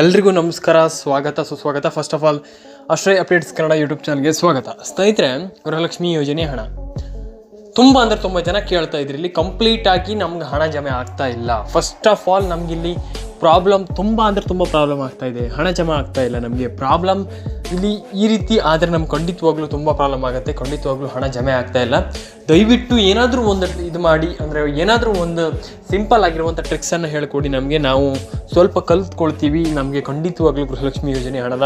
ಎಲ್ರಿಗೂ ನಮಸ್ಕಾರ, ಸ್ವಾಗತ, ಸುಸ್ವಾಗತ. First of all Ashraya updates Kannada YouTube ಚಾನಲ್ಗೆ ಸ್ವಾಗತ. ಸ್ನೇಹಿತರೆ, ಗೃಹಲಕ್ಷ್ಮಿ ಯೋಜನೆ ಹಣ. ತುಂಬ ಅಂದ್ರೆ ತುಂಬ ಜನ ಕೇಳ್ತಾ ಇದ್ರಿ, ಇಲ್ಲಿ ಕಂಪ್ಲೀಟ್ ಆಗಿ ನಮ್ಗೆ ಹಣ ಜಮೆ ಆಗ್ತಾ ಇಲ್ಲ. ಫಸ್ಟ್ ಆಫ್ ಆಲ್ ನಮ್ಗಿಲ್ಲಿ ಪ್ರಾಬ್ಲಮ್ ತುಂಬ ಅಂದರೆ ತುಂಬ ಪ್ರಾಬ್ಲಮ್ ಆಗ್ತಾ ಇದೆ. ಹಣ ಜಮಾ ಆಗ್ತಾ ಇಲ್ಲ ನಮಗೆ. ಪ್ರಾಬ್ಲಮ್ ಇಲ್ಲಿ ಈ ರೀತಿ ಆದರೆ ನಮ್ಗೆ ಖಂಡಿತವಾಗ್ಲೂ ತುಂಬ ಪ್ರಾಬ್ಲಮ್ ಆಗುತ್ತೆ. ಖಂಡಿತವಾಗ್ಲೂ ಹಣ ಜಮೆ ಆಗ್ತಾ ಇಲ್ಲ. ದಯವಿಟ್ಟು ಏನಾದರೂ ಒಂದು ಇದು ಮಾಡಿ, ಅಂದರೆ ಏನಾದರೂ ಒಂದು ಸಿಂಪಲ್ ಆಗಿರುವಂಥ ಟ್ರಿಕ್ಸನ್ನು ಹೇಳ್ಕೊಡಿ ನಮಗೆ. ನಾವು ಸ್ವಲ್ಪ ಕಲ್ತ್ಕೊಳ್ತೀವಿ. ನಮಗೆ ಖಂಡಿತವಾಗ್ಲೂ ಗೃಹಲಕ್ಷ್ಮಿ ಯೋಜನೆ ಹಣದ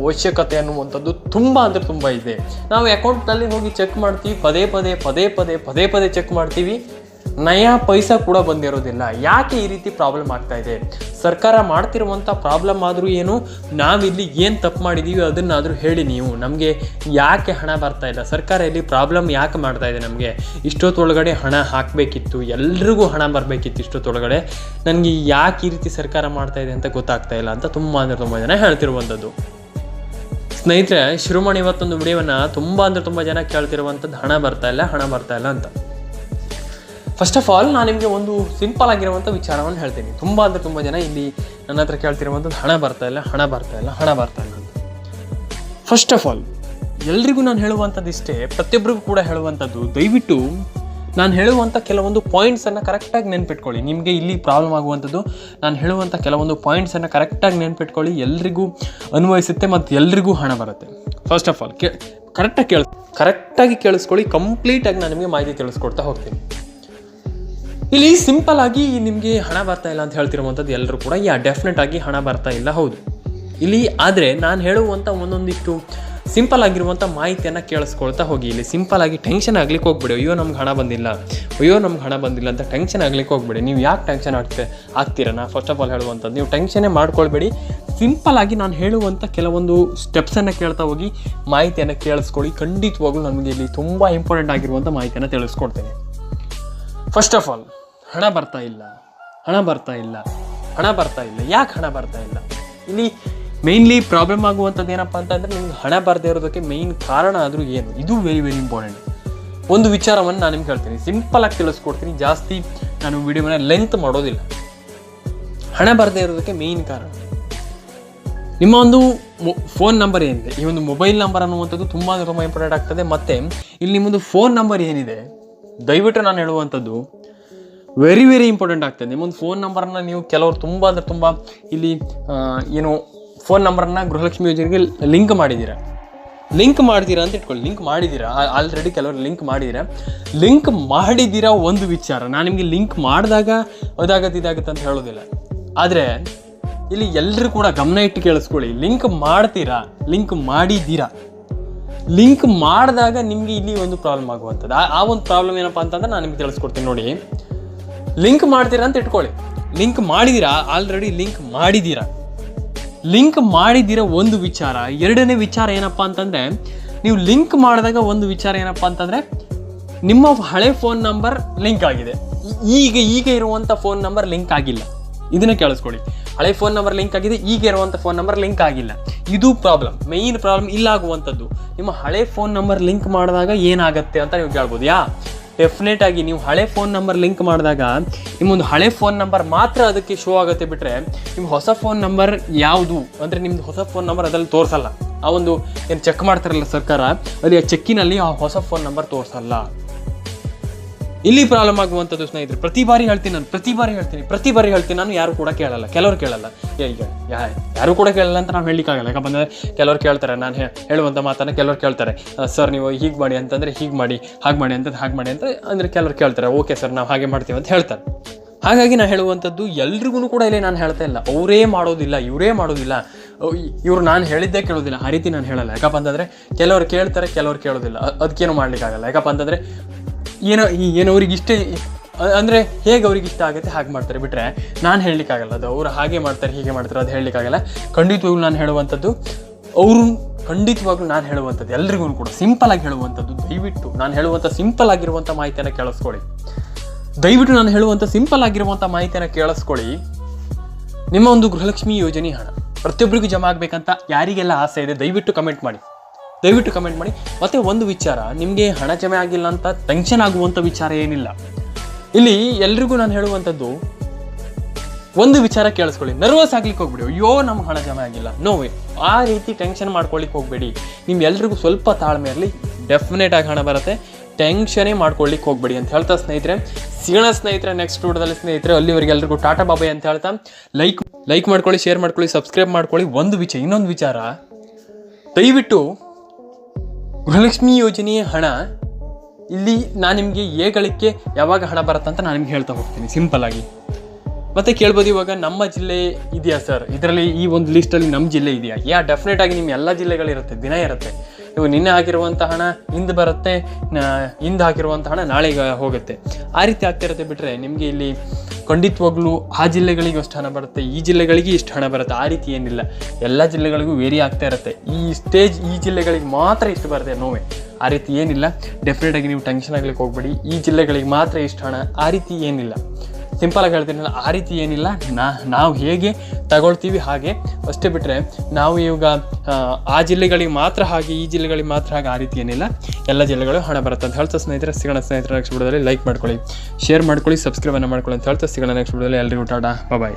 ಅವಶ್ಯಕತೆ ಅನ್ನುವಂಥದ್ದು ತುಂಬ ಅಂದರೆ ತುಂಬ ಇದೆ. ನಾವು ಅಕೌಂಟ್ನಲ್ಲಿ ಹೋಗಿ ಚೆಕ್ ಮಾಡ್ತೀವಿ. ಪದೇ ಪದೇ ಪದೇ ಪದೇ ಪದೇ ಪದೇ ಚೆಕ್ ಮಾಡ್ತೀವಿ. ನಯಾ ಪೈಸಾ ಕೂಡ ಬಂದಿರೋದಿಲ್ಲ. ಯಾಕೆ ಈ ರೀತಿ ಪ್ರಾಬ್ಲಮ್ ಆಗ್ತಾ ಇದೆ? ಸರ್ಕಾರ ಮಾಡ್ತಿರುವಂಥ ಪ್ರಾಬ್ಲಮ್ ಆದರೂ ಏನು? ನಾವಿಲ್ಲಿ ಏನು ತಪ್ಪು ಮಾಡಿದ್ದೀವಿ ಅದನ್ನಾದರೂ ಹೇಳಿ ನೀವು. ನಮಗೆ ಯಾಕೆ ಹಣ ಬರ್ತಾ ಇಲ್ಲ? ಸರ್ಕಾರ ಇಲ್ಲಿ ಪ್ರಾಬ್ಲಮ್ ಯಾಕೆ ಮಾಡ್ತಾ ಇದೆ ನಮಗೆ? ಇಷ್ಟೊತ್ತೊಳಗಡೆ ಹಣ ಹಾಕಬೇಕಿತ್ತು. ಎಲ್ರಿಗೂ ಹಣ ಬರಬೇಕಿತ್ತು ಇಷ್ಟೊತ್ತೊಳಗಡೆ. ನನಗೆ ಯಾಕೆ ಈ ರೀತಿ ಸರ್ಕಾರ ಮಾಡ್ತಾ ಇದೆ ಅಂತ ಗೊತ್ತಾಗ್ತಾ ಇಲ್ಲ ಅಂತ ತುಂಬ ಅಂದರೆ ತುಂಬ ಜನ ಹೇಳ್ತಿರುವಂಥದ್ದು ಸ್ನೇಹಿತರೆ, ಶಿರೋಮಣಿ ಇವತ್ತೊಂದು ವಿಡಿಯೋವನ್ನು ತುಂಬ ಅಂದರೆ ತುಂಬ ಜನ ಕೇಳ್ತಿರುವಂಥದ್ದು ಹಣ ಬರ್ತಾ ಇಲ್ಲ, ಹಣ ಬರ್ತಾ ಇಲ್ಲ ಅಂತ. ಫಸ್ಟ್ ಆಫ್ ಆಲ್ ನಾನು ನಿಮಗೆ ಒಂದು ಸಿಂಪಲ್ ಆಗಿರುವಂಥ ವಿಚಾರವನ್ನು ಹೇಳ್ತೀನಿ. ತುಂಬ ಅಂದರೆ ತುಂಬ ಜನ ಇಲ್ಲಿ ನನ್ನ ಹತ್ರ ಕೇಳ್ತಿರುವಂಥದ್ದು ಹಣ ಬರ್ತಾ ಇಲ್ಲ, ಹಣ ಬರ್ತಾ ಇಲ್ಲ, ಹಣ ಬರ್ತಾ ಇಲ್ಲ ಅಂತ. ಫಸ್ಟ್ ಆಫ್ ಆಲ್ ಎಲ್ರಿಗೂ ನಾನು ಹೇಳುವಂಥದ್ದು ಇಷ್ಟೇ ಪ್ರತಿಯೊಬ್ಬರಿಗೂ ಕೂಡ ಹೇಳುವಂಥದ್ದು ದಯವಿಟ್ಟು ನಾನು ಹೇಳುವಂಥ ಕೆಲವೊಂದು ಪಾಯಿಂಟ್ಸನ್ನು ಕರೆಕ್ಟಾಗಿ ನೆನ್ಪಿಟ್ಕೊಳ್ಳಿ. ನಿಮಗೆ ಇಲ್ಲಿ ಪ್ರಾಬ್ಲಮ್ ಆಗುವಂಥದ್ದು ನಾನು ಹೇಳುವಂಥ ಕೆಲವೊಂದು ಪಾಯಿಂಟ್ಸನ್ನು ಕರೆಕ್ಟಾಗಿ ನೆನ್ಪಿಟ್ಕೊಳ್ಳಿ. ಎಲ್ರಿಗೂ ಅನ್ವಯಿಸುತ್ತೆ ಮತ್ತು ಎಲ್ರಿಗೂ ಹಣ ಬರುತ್ತೆ. ಫಸ್ಟ್ ಆಫ್ ಆಲ್ ಕೇ ಕರೆಕ್ಟಾಗಿ ಕೇಳಿಸ್ ಕರೆಕ್ಟಾಗಿ ಕೇಳಿಸ್ಕೊಳ್ಳಿ ಕಂಪ್ಲೀಟಾಗಿ ನಾನು ನಿಮಗೆ ಮಾಹಿತಿ ತಿಳಿಸ್ಕೊಡ್ತಾ ಹೋಗ್ತೀನಿ. ಇಲ್ಲಿ ಸಿಂಪಲ್ ಆಗಿ ನಿಮಗೆ ಹಣ ಬರ್ತಾ ಇಲ್ಲ ಅಂತ ಹೇಳ್ತಿರುವಂಥದ್ದು ಎಲ್ಲರೂ ಕೂಡ. ಯಾ ಡೆಫಿನೆಟ್ ಆಗಿ ಹಣ ಬರ್ತಾ ಇಲ್ಲ, ಹೌದು. ಇಲ್ಲಿ ಆದರೆ ನಾನು ಹೇಳುವಂಥ ಒಂದೊಂದಿಷ್ಟು ಸಿಂಪಲ್ ಆಗಿರುವಂಥ ಮಾಹಿತಿಯನ್ನು ಕೇಳಿಸ್ಕೊಳ್ತಾ ಹೋಗಿ. ಇಲ್ಲಿ ಸಿಂಪಲ್ ಆಗಿ ಟೆನ್ಷನ್ ಆಗ್ಲಿಕ್ಕೆ ಹೋಗ್ಬೇಡಿ. ಅಯ್ಯೋ, ನಮ್ಗೆ ಹಣ ಬಂದಿಲ್ಲ. ಅಯ್ಯೋ, ನಮ್ಗೆ ಹಣ ಬಂದಿಲ್ಲ ಅಂತ ಟೆನ್ಷನ್ ಆಗ್ಲಿಕ್ಕೆ ಹೋಗ್ಬೇಡಿ. ನೀವು ಯಾಕೆ ಟೆನ್ಷನ್ ಆಗ್ತೆ, ಆಗ್ತೀರ? ನಾ ಫಸ್ಟ್ ಆಫ್ ಆಲ್ ಹೇಳುವಂಥದ್ದು, ನೀವು ಟೆನ್ಷನ್ನೇ ಮಾಡ್ಕೊಳ್ಬೇಡಿ. ಸಿಂಪಲ್ ಆಗಿ ನಾನು ಹೇಳುವಂಥ ಕೆಲವೊಂದು ಸ್ಟೆಪ್ಸನ್ನು ಕೇಳ್ತಾ ಹೋಗಿ ಮಾಹಿತಿಯನ್ನು ಕೇಳಿಸ್ಕೊಳ್ಳಿ. ಖಂಡಿತವಾಗ್ಲೂ ನಮಗೆ ಇಲ್ಲಿ ತುಂಬ ಇಂಪಾರ್ಟೆಂಟ್ ಆಗಿರುವಂಥ ಮಾಹಿತಿಯನ್ನು ತಿಳಿಸ್ಕೊಡ್ತೇನೆ. ಫಸ್ಟ್ ಆಫ್ ಆಲ್ ಹಣ ಬರ್ತಾ ಇಲ್ಲ. ಹಣ ಬರ್ತಾ ಇಲ್ಲ. ಹಣ ಬರ್ತಾ ಇಲ್ಲ. ಯಾಕೆ ಹಣ ಬರ್ತಾ ಇಲ್ಲ? ಇಲ್ಲಿ ಮೇಯ್ನ್ಲಿ ಪ್ರಾಬ್ಲಮ್ ಆಗುವಂಥದ್ದು ಏನಪ್ಪ ಅಂತಂದರೆ ನಿಮ್ಗೆ ಹಣ ಬರದೇ ಇರೋದಕ್ಕೆ ಮೇಯ್ನ್ ಕಾರಣ ಆದರೂ ಏನು? ಇದು ವೆರಿ ವೆರಿ ಇಂಪಾರ್ಟೆಂಟ್ ಒಂದು ವಿಚಾರವನ್ನು ನಾನು ನಿಮ್ಗೆ ಹೇಳ್ತೀನಿ. ಸಿಂಪಲ್ ಆಗಿ ತಿಳಿಸ್ಕೊಡ್ತೀನಿ. ಜಾಸ್ತಿ ನಾನು ವಿಡಿಯೋನ ಲೆಂತ್ ಮಾಡೋದಿಲ್ಲ. ಹಣ ಬರದೇ ಇರೋದಕ್ಕೆ ಮೇಯ್ನ್ ಕಾರಣ. ನಿಮ್ಮ ಒಂದು ಫೋನ್ ನಂಬರ್ ಏನಿದೆ? ಈ ಒಂದು ಮೊಬೈಲ್ ನಂಬರ್ ಅನ್ನುವಂಥದ್ದು ತುಂಬ ತುಂಬ ಇಂಪಾರ್ಟೆಂಟ್ ಆಗ್ತದೆ. ಮತ್ತು ಇಲ್ಲಿ ನಿಮ್ಮದು ಫೋನ್ ನಂಬರ್ ಏನಿದೆ? ದಯವಿಟ್ಟು ನಾನು ಹೇಳುವಂಥದ್ದು ವೆರಿ ವೆರಿ ಇಂಪಾರ್ಟೆಂಟ್ ಆಗ್ತದೆ. ನಿಮ್ಮೊಂದು ಫೋನ್ ನಂಬರನ್ನು ನೀವು ಕೆಲವರು ತುಂಬ ಅಂದರೆ ತುಂಬ ಇಲ್ಲಿ ಏನು ಫೋನ್ ನಂಬರನ್ನು ಗೃಹಲಕ್ಷ್ಮಿ ಯೋಜನೆಗೆ ಲಿಂಕ್ ಮಾಡಿದ್ದೀರಾ ಲಿಂಕ್ ಮಾಡಿದ್ದೀರಾ ಅಂತ ಇಟ್ಕೊಳ್ಳಿ. ಲಿಂಕ್ ಮಾಡಿದ್ದೀರಾ ಆಲ್ರೆಡಿ ಕೆಲವರು ಲಿಂಕ್ ಮಾಡಿದ್ದೀರಾ ಲಿಂಕ್ ಮಾಡಿದ್ದೀರಾ ಒಂದು ವಿಚಾರ. ನಾನು ನಿಮಗೆ ಲಿಂಕ್ ಮಾಡಿದಾಗ ಅದಾಗತ್ತೆ ಇದಾಗುತ್ತೆ ಅಂತ ಹೇಳೋದಿಲ್ಲ. ಆದರೆ, ಇಲ್ಲಿ ಎಲ್ಲರೂ ಕೂಡ ಗಮನ ಇಟ್ಟು ಕೇಳಿಸ್ಕೊಳ್ಳಿ. ಲಿಂಕ್ ಮಾಡ್ತೀರಾ? ಲಿಂಕ್ ಮಾಡಿದ್ದೀರಾ ಲಿಂಕ್ ಮಾಡಿದಾಗ ನಿಮಗೆ ಇಲ್ಲಿ ಒಂದು ಪ್ರಾಬ್ಲಮ್ ಆಗುವಂಥದ್ದು. ಆ- ಒಂದು ಪ್ರಾಬ್ಲಮ್ ಏನಪ್ಪ ಅಂತಂದ್ರೆ ನಾನು ನಿಮ್ಗೆ ತಿಳಿಸ್ಕೊಡ್ತೀನಿ ನೋಡಿ. ಲಿಂಕ್ ಮಾಡ್ತೀರಾ ಅಂತ ಇಟ್ಕೊಳ್ಳಿ. ಲಿಂಕ್ ಮಾಡಿದೀರಾ? ಆಲ್ರೆಡಿ ಲಿಂಕ್ ಮಾಡಿದ್ದೀರಾ ಲಿಂಕ್ ಮಾಡಿದ್ದೀರಾ ಒಂದು ವಿಚಾರ, ಎರಡನೇ ವಿಚಾರ ಏನಪ್ಪ ಅಂತಂದರೆ, ನೀವು ಲಿಂಕ್ ಮಾಡಿದಾಗ ಒಂದು ವಿಚಾರ ಏನಪ್ಪ ಅಂತಂದರೆ, ನಿಮ್ಮ ಹಳೆ ಫೋನ್ ನಂಬರ್ ಲಿಂಕ್ ಆಗಿದೆ. ಈಗ ಈಗ ಇರುವಂಥ ಫೋನ್ ನಂಬರ್ ಲಿಂಕ್ ಆಗಿಲ್ಲ. ಇದನ್ನ ಕೇಳಿಸ್ಕೊಳ್ಳಿ. ಹಳೆ ಫೋನ್ ನಂಬರ್ ಲಿಂಕ್ ಆಗಿದೆ, ಈಗ ಇರುವಂಥ ಫೋನ್ ನಂಬರ್ ಲಿಂಕ್ ಆಗಿಲ್ಲ. ಇದು ಪ್ರಾಬ್ಲಮ್ ಮೇಯ್ನ್ ಪ್ರಾಬ್ಲಮ್ ಇಲ್ಲಾಗುವಂಥದ್ದು. ನಿಮ್ಮ ಹಳೆ ಫೋನ್ ನಂಬರ್ ಲಿಂಕ್ ಮಾಡಿದಾಗ ಏನಾಗುತ್ತೆ ಅಂತ ನೀವು ಕೇಳ್ಬೋದು ಯಾ ಡೆಫಿನೆಟ್ ಆಗಿ ನೀವು ಹಳೆ ಫೋನ್ ನಂಬರ್ ಲಿಂಕ್ ಮಾಡಿದಾಗ ನಿಮ್ಮೊಂದು ಹಳೆ ಫೋನ್ ನಂಬರ್ ಮಾತ್ರ ಅದಕ್ಕೆ ಶೋ ಆಗುತ್ತೆ ಬಿಟ್ಟರೆ ನಿಮ್ಮ ಹೊಸ ಫೋನ್ ನಂಬರ್ ಯಾವುದು? ಅಂದರೆ ನಿಮ್ದು ಹೊಸ ಫೋನ್ ನಂಬರ್ ಅದರಲ್ಲಿ ತೋರಿಸಲ್ಲ. ಆ ಒಂದು ಏನು ಚೆಕ್ ಮಾಡ್ತಾರಲ್ಲ ಸರ್ಕಾರ, ಅಲ್ಲಿ ಆ ಚೆಕ್ಕಿನಲ್ಲಿ ಆ ಹೊಸ ಫೋನ್ ನಂಬರ್ ತೋರಿಸಲ್ಲ. ಇಲ್ಲಿ ಪ್ರಾಬ್ಲಮ್ ಆಗುವಂಥದ್ದು ಸ್ನೇಹಿತರೆ, ಪ್ರತಿ ಬಾರಿ ಹೇಳ್ತೀನಿ ನಾನು, ಪ್ರತಿ ಬಾರಿ ಹೇಳ್ತೀನಿ, ಪ್ರತಿ ಬಾರಿ ಹೇಳ್ತೀನಿ, ನಾನು ಯಾರು ಕೂಡ ಕೇಳಲ್ಲ, ಕೆಲವರು ಕೇಳಲ್ಲ. ಯಾರು ಕೂಡ ಕೇಳಲ್ಲ ಅಂತ ನಾವು ಹೇಳಲಿಕ್ಕಾಗಲ್ಲ. ಯಾಕಂದರೆ ಕೆಲವರು ಕೇಳ್ತಾರೆ, ನಾನು ಹೇಳುವಂಥ ಮಾತನ್ನು ಕೆಲವರು ಕೇಳ್ತಾರೆ. ಸರ್, ನೀವು ಹೀಗೆ ಮಾಡಿ ಅಂತಂದರೆ ಹೀಗೆ ಮಾಡಿ, ಹಾಗೆ ಮಾಡಿ ಅಂತಂದ್ರೆ ಹಾಗೆ ಮಾಡಿ ಅಂತ ಅಂದರೆ ಕೆಲವರು ಕೇಳ್ತಾರೆ, ಓಕೆ ಸರ್, ನಾವು ಹಾಗೆ ಮಾಡ್ತೀವಿ ಅಂತ ಹೇಳ್ತಾರೆ. ಹಾಗಾಗಿ ನಾನು ಹೇಳುವಂಥದ್ದು ಎಲ್ರಿಗೂ ಕೂಡ ಇಲ್ಲಿ ನಾನು ಹೇಳ್ತಾ ಇಲ್ಲ. ಅವರೇ ಮಾಡೋದಿಲ್ಲ, ಇವರೇ ಮಾಡೋದಿಲ್ಲ. ಇವರು ನಾನು ಹೇಳಿದ್ದೇ ಕೇಳೋದಿಲ್ಲ, ಆ ರೀತಿ ನಾನು ಹೇಳಲ್ಲ. ಯಾಕಪ್ಪ ಅಂತಂದರೆ, ಕೆಲವರು ಕೇಳ್ತಾರೆ, ಕೆಲವರು ಕೇಳೋದಿಲ್ಲ. ಅದಕ್ಕೇನು ಮಾಡಲಿಕ್ಕಾಗಲ್ಲ. ಯಾಕಪ್ಪ ಅಂತಂದರೆ ಏನೋ ಏನೋ ಅವ್ರಿಗೆ ಇಷ್ಟ ಅಂದ್ರೆ ಹೇಗೆ ಅವ್ರಿಗೆ ಇಷ್ಟ ಆಗುತ್ತೆ ಹಾಗೆ ಮಾಡ್ತಾರೆ. ಬಿಟ್ಟರೆ ನಾನು ಹೇಳಲಿಕ್ಕಾಗಲ್ಲ. ಅದು ಅವರು ಹಾಗೆ ಮಾಡ್ತಾರೆ, ಹೀಗೆ ಮಾಡ್ತಾರೆ, ಅದು ಹೇಳಲಿಕ್ಕಾಗಲ್ಲ. ಖಂಡಿತವಾಗ್ಲೂ ನಾನು ಹೇಳುವಂಥದ್ದು, ಅವರು ಖಂಡಿತವಾಗ್ಲೂ ನಾನು ಹೇಳುವಂಥದ್ದು ಎಲ್ರಿಗೂ ಕೂಡ ಸಿಂಪಲ್ ಆಗಿ ಹೇಳುವಂಥದ್ದು ದಯವಿಟ್ಟು ನಾನು ಹೇಳುವಂಥ ಸಿಂಪಲ್ ಆಗಿರುವಂಥ ಮಾಹಿತಿಯನ್ನು ಕೇಳಿಸ್ಕೊಳ್ಳಿ. ದಯವಿಟ್ಟು ನಾನು ಹೇಳುವಂಥ ಸಿಂಪಲ್ ಆಗಿರುವಂಥ ಮಾಹಿತಿಯನ್ನು ಕೇಳಿಸ್ಕೊಳ್ಳಿ. ನಿಮ್ಮ ಒಂದು ಗೃಹಲಕ್ಷ್ಮಿ ಯೋಜನೆ ಹಣ. ಪ್ರತಿಯೊಬ್ಬರಿಗೂ ಜಮಾ ಆಗಬೇಕಂತ ಯಾರಿಗೆಲ್ಲ ಆಸೆ ಇದೆ, ದಯವಿಟ್ಟು ಕಮೆಂಟ್ ಮಾಡಿ. ದಯವಿಟ್ಟು ಕಮೆಂಟ್ ಮಾಡಿ. ಮತ್ತೆ ಒಂದು ವಿಚಾರ, ನಿಮಗೆ ಹಣ ಜಮೆ ಆಗಿಲ್ಲ ಅಂತ ಟೆನ್ಷನ್ ಆಗುವಂಥ ವಿಚಾರ ಏನಿಲ್ಲ. ಇಲ್ಲಿ ಎಲ್ರಿಗೂ ನಾನು ಹೇಳುವಂಥದ್ದು ಒಂದು ವಿಚಾರ ಕೇಳಿಸ್ಕೊಳ್ಳಿ. ನರ್ವಸ್ ಆಗ್ಲಿಕ್ಕೆ ಹೋಗ್ಬಿಡಿ. ಅಯ್ಯೋ, ನಮ್ಗೆ ಹಣ ಜಮೆ ಆಗಿಲ್ಲ. ನೋವೇ ಆ ರೀತಿ ಟೆನ್ಷನ್ ಮಾಡ್ಕೊಳ್ಳಿಕ್ಕೆ ಹೋಗ್ಬೇಡಿ. ನಿಮ್ಗೆ ಎಲ್ರಿಗೂ ಸ್ವಲ್ಪ ತಾಳ್ಮೆ ಇರಲಿ. ಡೆಫಿನೆಟ್ ಆಗಿ ಹಣ ಬರುತ್ತೆ. ಟೆನ್ಷನೇ ಮಾಡ್ಕೊಳ್ಳಿಕ್ಕೆ ಹೋಗ್ಬೇಡಿ ಅಂತ ಹೇಳ್ತಾ ಸ್ನೇಹಿತರೆ. ಸಿಗೋಣ ಸ್ನೇಹಿತರೆ ನೆಕ್ಸ್ಟ್ ವಿಡಿಯೋದಲ್ಲಿ ಸ್ನೇಹಿತರೆ, ಅಲ್ಲಿವರೆಗೆ ಎಲ್ರಿಗೂ ಟಾಟಾ ಬಾಬಾಯ್ ಅಂತ ಹೇಳ್ತಾ. ಲೈಕ್ ಲೈಕ್ ಮಾಡ್ಕೊಳ್ಳಿ ಶೇರ್ ಮಾಡ್ಕೊಳ್ಳಿ ಸಬ್ಸ್ಕ್ರೈಬ್ ಮಾಡ್ಕೊಳ್ಳಿ. ಒಂದು ವಿಚಾರ, ಇನ್ನೊಂದು ವಿಚಾರ. ದಯವಿಟ್ಟು ಗೃಹಲಕ್ಷ್ಮಿ ಯೋಜನೆಯ ಹಣ, ಇಲ್ಲಿ ನಾನು ನಿಮಗೆ ಏಗಳಿಕೆ ಯಾವಾಗ ಹಣ ಬರುತ್ತೆ ಅಂತ ನಾನು ನಿಮ್ಗೆ ಹೇಳ್ತಾ ಹೋಗ್ತೀನಿ ಸಿಂಪಲ್ ಆಗಿ. ಮತ್ತೆ ಕೇಳ್ಬೋದು ಇವಾಗ ನಮ್ಮ ಜಿಲ್ಲೆ ಇದೆಯಾ ಸರ್ ಇದರಲ್ಲಿ ಈ ಒಂದು ಲಿಸ್ಟಲ್ಲಿ ನಮ್ಮ ಜಿಲ್ಲೆ ಇದೆಯಾ? ಯಾ ಡೆಫಿನೆಟ್ ಆಗಿ ನಿಮ್ಮ ಎಲ್ಲ ಜಿಲ್ಲೆಗಳಿರುತ್ತೆ, ದಿನ ಇರುತ್ತೆ. ಇವಾಗ ನಿನ್ನೆ ಹಾಕಿರುವಂಥ ಹಣ ಇಂದು ಬರುತ್ತೆ ಇಂದು ಹಾಕಿರುವಂಥ ಹಣ ನಾಳೆಗೆ ಹೋಗುತ್ತೆ. ಆ ರೀತಿ ಆಗ್ತಿರುತ್ತೆ ಬಿಟ್ಟರೆ ನಿಮಗೆ ಇಲ್ಲಿ ಖಂಡಿತವಾಗ್ಲೂ ಆ ಜಿಲ್ಲೆಗಳಿಗೆ ಅಷ್ಟು ಹಣ ಬರುತ್ತೆ, ಈ ಜಿಲ್ಲೆಗಳಿಗೆ ಇಷ್ಟು ಹಣ ಬರುತ್ತೆ. ಆ ರೀತಿ ಏನಿಲ್ಲ. ಎಲ್ಲ ಜಿಲ್ಲೆಗಳಿಗೂ ವೇರಿ ಆಗ್ತಾ ಇರುತ್ತೆ. ಈ ಸ್ಟೇಜ್ ಈ ಜಿಲ್ಲೆಗಳಿಗೆ ಮಾತ್ರ ಇಷ್ಟು ಬರುತ್ತೆ ನೋವೆ. ಆ ರೀತಿ ಏನಿಲ್ಲ. ಡೆಫಿನೆಟ್ ಆಗಿ ನೀವು ಟೆನ್ಷನ್ ಆಗ್ಲಿಕ್ಕೆ ಹೋಗ್ಬೇಡಿ. ಈ ಜಿಲ್ಲೆಗಳಿಗೆ ಮಾತ್ರ ಇಷ್ಟು ಹಣ, ಆ ರೀತಿ ಏನಿಲ್ಲ. ಸಿಂಪಲ್ ಆಗಿ ಹೇಳ್ತೀನಲ್ಲ ಆ ರೀತಿ ಏನಿಲ್ಲ. ನಾ ನಾವು ಹೇಗೆ ತಗೊಳ್ತೀವಿ ಹಾಗೆ ಅಷ್ಟೇ ಬಿಟ್ಟರೆ ನಾವು ಇವಾಗ ಆ, ಜಿಲ್ಲೆಗಳಿಗೆ ಮಾತ್ರ ಹಾಗೆ ಈ ಜಿಲ್ಲೆಗಳಿಗೆ ಮಾತ್ರ ಹಾಗೆ ಆ ರೀತಿ ಏನಿಲ್ಲ. ಎಲ್ಲ ಜಿಲ್ಲೆಗಳು ಹಣ ಬರುತ್ತೆ ಅಂತ ಹೇಳ್ತಾ ಸ್ನೇಹಿತರೆ ಸಿಗೋಣ ಸ್ನೇಹಿತರ ನೆಕ್ಸ್ಟ್ ವಿಡಿಯೋದಲ್ಲಿ ಲೈಕ್ ಮಾಡ್ಕೊಳ್ಳಿ ಶೇರ್ ಮಾಡ್ಕೊಳ್ಳಿ ಸಬ್ಸ್ಕ್ರೈಬ್ ಅನ್ನು ಮಾಡ್ಕೊಳ್ಳಿ ಅಂತ ಹೇಳ್ತಾ ಸಿಗೋಣ ನೆಕ್ಸ್ಟ್ ವಿಡಿಯೋದಲ್ಲಿ ಎಲ್ಲರಿಗೂ ಟಾಟಾ ಬಾಯ್